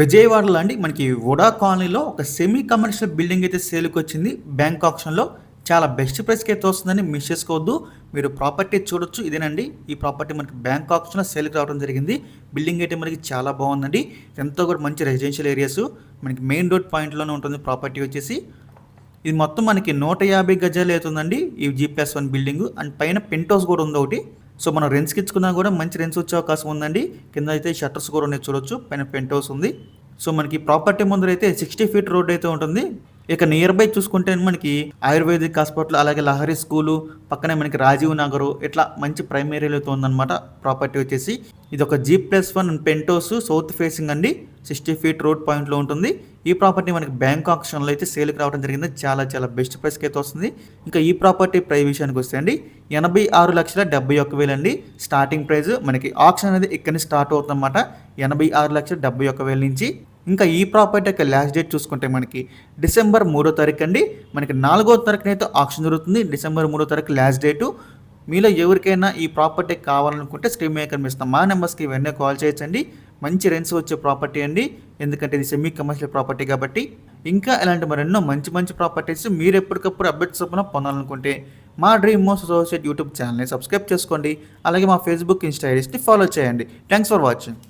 విజయవాడలో అండి మనకి వుడా కాలనీలో ఒక సెమీ కమర్షియల్ బిల్డింగ్ అయితే సేల్కి వచ్చింది బ్యాంక్ ఆప్షన్లో చాలా బెస్ట్ ప్రైస్కి అయితే వస్తుందని మిస్ చేసుకోవద్దు. మీరు ప్రాపర్టీ చూడొచ్చు ఇదేనండి. ఈ ప్రాపర్టీ మనకి బ్యాంక్ ఆప్షన్లో సేల్కి రావడం జరిగింది. బిల్డింగ్ అయితే మనకి చాలా బాగుందండి. ఎంతో కూడా మంచి రెసిడెన్షియల్ ఏరియాస్ మనకి మెయిన్ రోడ్ పాయింట్లోనే ఉంటుంది ప్రాపర్టీ వచ్చేసి. ఇది మొత్తం మనకి నూట యాభై గజాలు అవుతుందండి ఈ G plus one building and పైన పెంట్ హౌస్ కూడా ఉంది ఒకటి. సో మనం రెంట్స్కి ఇచ్చుకున్నా కూడా మంచి రెంట్స్ వచ్చే అవకాశం ఉందండి. కింద అయితే షట్టర్స్ కూడా ఉన్నాయి చూడొచ్చు. పైన పెంట్ హౌస్ ఉంది. సో మనకి ప్రాపర్టీ ముందర అయితే సిక్స్టీ ఫీట్ రోడ్ అయితే ఉంటుంది. ఇక నియర్ బై చూసుకుంటే మనకి ఆయుర్వేదిక్ హాస్పిటల్ అలాగే లహరి స్కూలు పక్కనే మనకి రాజీవ్ నగరు ఇట్లా మంచి ప్రైమ్ ఉందన్నమాట ప్రాపర్టీ వచ్చేసి. ఇది ఒక G plus one penthouse south facing అండి సిక్స్టీ ఫీట్ రోడ్ పాయింట్లో ఉంటుంది. ఈ ప్రాపర్టీ మనకి బ్యాంక్ ఆప్షన్లో అయితే సేల్కి రావడం జరిగింది. చాలా చాలా బెస్ట్ ప్రైస్కి అయితే వస్తుంది. ఇంకా ఈ ప్రాపర్టీ ప్రైస్ విషయానికి వస్తే అండి ఎనభై ఆరు లక్షల డెబ్బై ఒక్క వేలు అండి. స్టార్టింగ్ ప్రైస్ మనకి ఆప్షన్ అనేది ఇక్కడ స్టార్ట్ అవుతుంది అనమాట ఎనభై ఆరు లక్షల డెబ్బై ఒక్క వేల నుంచి. ఇంకా ఈ ప్రాపర్టీ యొక్క లాస్ట్ డేట్ చూసుకుంటే మనకి డిసెంబర్ మూడో తారీఖు అండి. మనకి నాలుగో తారీఖునైతే ఆప్షన్ జరుగుతుంది. డిసెంబర్ మూడో తారీఖు లాస్ట్ డేటు మీలో ఎవరికైనా ఈ ప్రాపర్టీ కావాలనుకుంటే స్క్రీన్ మీద కనిపిస్తాం మా నెంబర్స్కి వెంటనే కాల్ చేయొచ్చండి. మంచి రెంట్స్ వచ్చే ప్రాపర్టీ అండి. ఎందుకంటే ఇది సెమీ కమర్షియల్ ప్రాపర్టీ కాబట్టి. ఇంకా ఇలాంటి మరెన్నో మంచి మంచి ప్రాపర్టీస్ మీరు ఎప్పటికప్పుడు అప్డేట్స్ చొప్పున పొందాలనుకుంటే మా డ్రీమ్ మోస్ట్ అసోసియేట్ యూట్యూబ్ ఛానల్ని సబ్స్క్రైబ్ చేసుకోండి. అలాగే మా ఫేస్బుక్ ఇన్స్టా ఐడీస్ని ఫాలో చేయండి. Thanks for watching